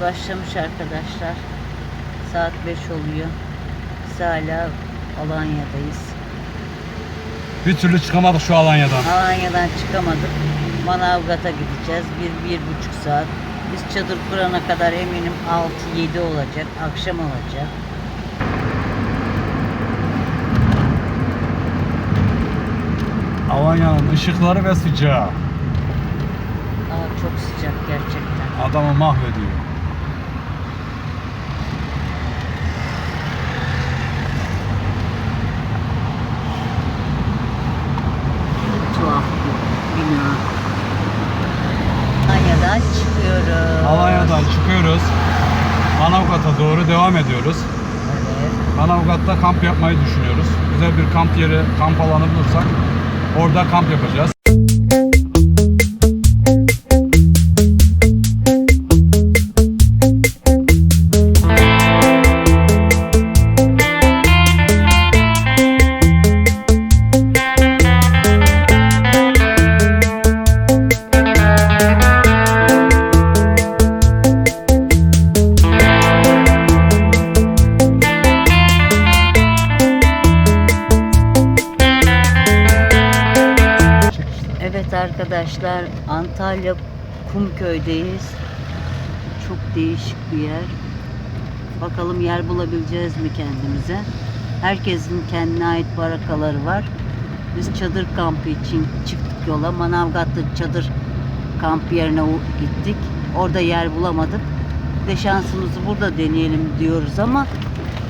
başlamış arkadaşlar. Saat 5 oluyor. Biz hala Alanya'dayız. Bir türlü çıkamadık şu Alanya'dan. Alanya'dan çıkamadık. Manavgat'a gideceğiz. Bir, bir buçuk saat. Biz çadır kurana kadar eminim 6-7 olacak. Akşam olacak. Alanya'nın ışıkları ve sıcağı Aa, çok sıcak gerçekten. adamı mahvediyor. Tuhaf bir bina. Alanya'dan çıkıyoruz. Alanya'dan çıkıyoruz. Manavgat'a doğru devam ediyoruz. Evet. Manavgat'ta kamp yapmayı düşünüyoruz. Güzel bir kamp yeri, kamp alanı bulursak orada kamp yapacağız. Arkadaşlar Antalya Kumköy'deyiz. Çok değişik bir yer. Bakalım yer bulabileceğiz mi kendimize. Herkesin kendine ait barakaları var. Biz çadır kampı için çıktık yola. Manavgat'ta çadır kamp yerine gittik. Orada yer bulamadık. De şansımızı burada deneyelim diyoruz ama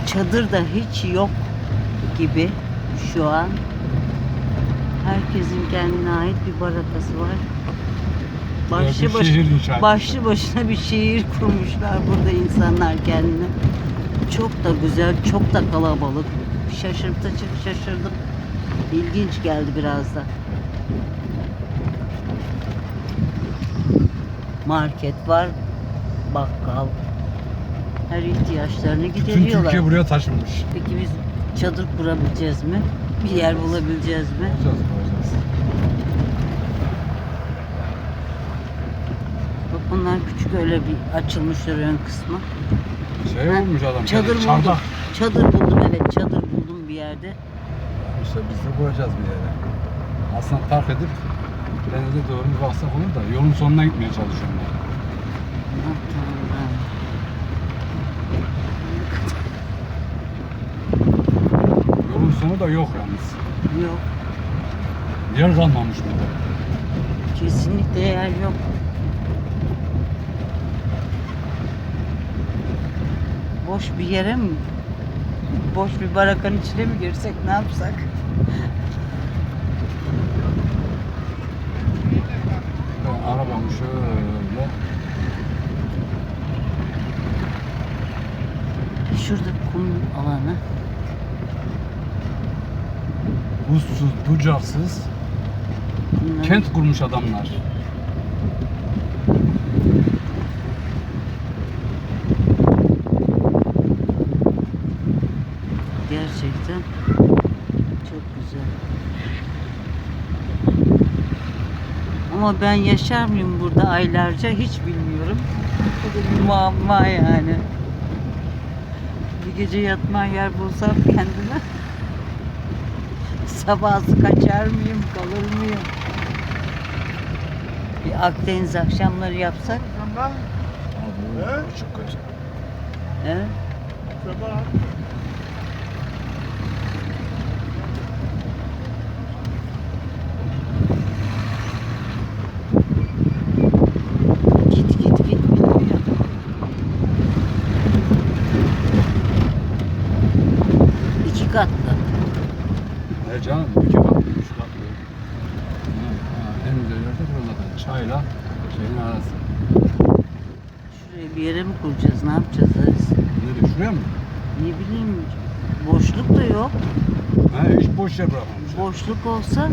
çadır da hiç yok gibi şu an. Herkesin kendine ait bir barakası var. Başlı, baş- başlı başına bir şehir kurmuşlar burada insanlar kendine. Çok da güzel, çok da kalabalık. Şaşırtıcı, şaşırdım. İlginç geldi biraz da. Market var, bakkal. Her ihtiyaçlarını Bütün gideriyorlar. Türkiye buraya taşınmış. Peki biz çadır kurabileceğiz mi? Bir yer bulabileceğiz mi? Bak bunlar küçük öyle bir açılmışlar ön kısmı. Şey Ha, olmuş adam. Çadır buldum. çardak. Çadır buldum evet çadır buldum bir yerde. İşte biz de koyacağız bir yere. Aslında park edip denize doğru bir baksak olur da yolun sonuna gitmeye çalışıyorum ben. Ah, Tanrım. Yolun sonu da yok yalnız. Yok Yer kalmamış burada. kesinlikle yer yok. Boş bir yere mi? Boş bir barakanın içine mi girsek ne yapsak? Ben arabamı şöyle Şurada kum alanı. Buzsuz, bucaksız kent kurmuş adamlar. Gerçekten çok güzel. Ama ben yaşar mıyım burada aylarca hiç bilmiyorum. Bu da bir muamma yani. Bir gece yatma yer bulsam kendime sabahsı kaçar mıyım, kalır mıyım? Bir Akdeniz akşamları yapsak. Abi, çok kötü. He? Git yere mi kuracağız? Ne yapacağız Aziz? Nereye? Şuraya mı? Ne bileyim boşluk da yok. Ha, hiç boş yer bırakmamışlar. Boşluk olsa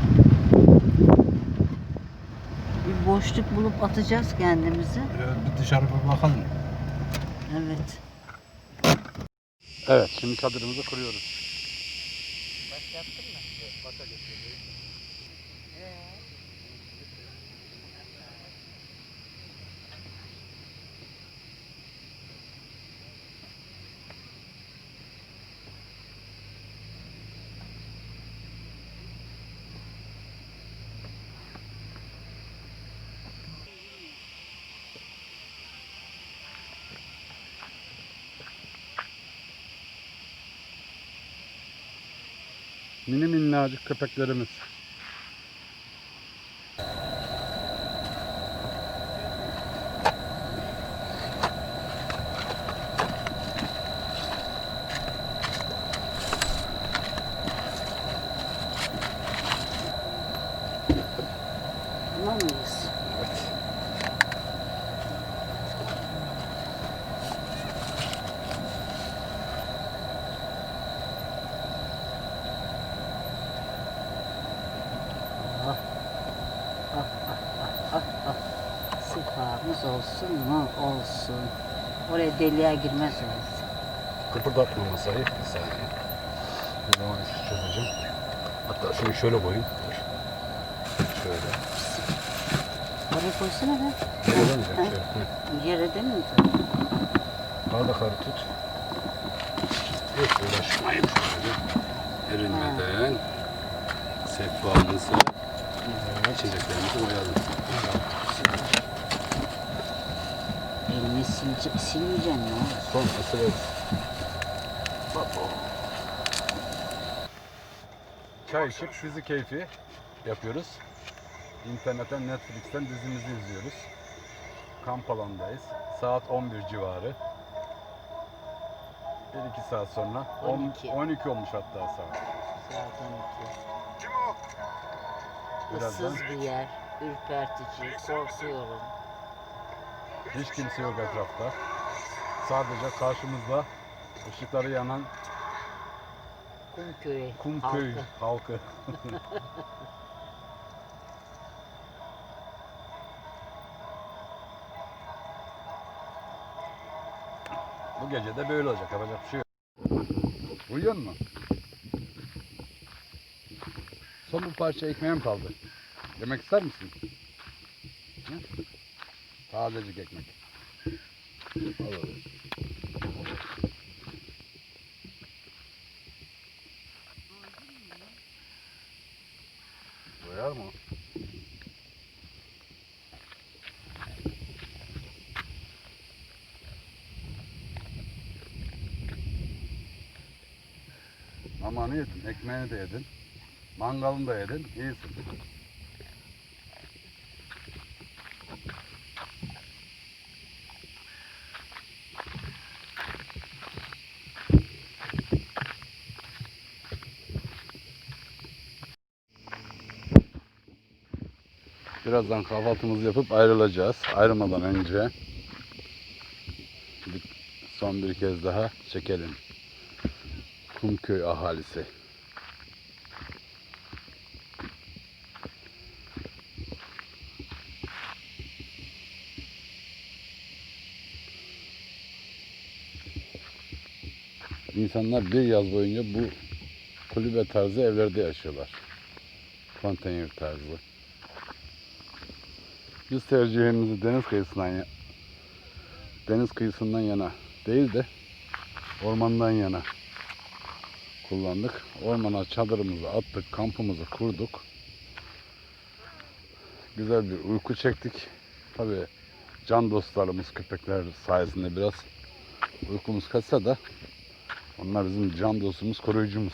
bir boşluk bulup atacağız kendimizi. Evet, bir dışarı bir bakalım. Evet. Evet, şimdi çadırımızı kuruyoruz. Başlattın mı? Mini minnacık köpeklerimiz. Tamam mıyız? Ah. Ah, ah, ah, ah, ah. Sefamız olsun mu? Olsun. Oraya deliğe girmez orası. Kıpırdatma masayı. Bir saniye. Bir zaman işi çözeceğim. Hatta şunu şöyle koyayım. Dur. Şöyle. Oraya koysana be. Şöyle demeyeceğim. Şöyle. Hı. Yere değil mi? Bardakları tut. Hiç uğraşmayın. Şöyle erinmeden sehpamızı içeceklerimizi koyalım. Elini silce, silmeyeceksin ya. Son ısırırız. Çay içip dizi keyfi yapıyoruz. İnternetten, Netflix'ten dizimizi izliyoruz. Kamp alandayız. Saat 11 civarı. 1-2 saat sonra. 12. 10, 12 olmuş hatta saat. Zaten iki. Birazdan Issız bir yer, ürpertici, korkuyorum. Hiç kimse yok etrafta. Sadece karşımızda ışıkları yanan Kumköy, Kumköy halkı. halkı. Bu gece de böyle olacak. Yapacak bir şey yok. Uyuyor mu? Son bir parça ekmeğim kaldı. Yemek ister misin? Hı? Tazecik ekmek. Al oğlum. Doyar mı? Amanı yedin, ekmeğini de yedin. Mangalını da yedin, iyisin. Birazdan kahvaltımızı yapıp ayrılacağız. Ayrılmadan önce son bir kez daha çekelim. Kumköy ahalisi. İnsanlar bir yaz boyunca bu kulübe tarzı evlerde yaşıyorlar. Konteyner tarzı. Biz tercihimizi deniz kıyısından ya- deniz kıyısından yana değil de ormandan yana kullandık. Ormana çadırımızı attık, kampımızı kurduk. Güzel bir uyku çektik. Tabii can dostlarımız köpekler sayesinde biraz uykumuz kaçsa da onlar bizim can dostumuz, koruyucumuz.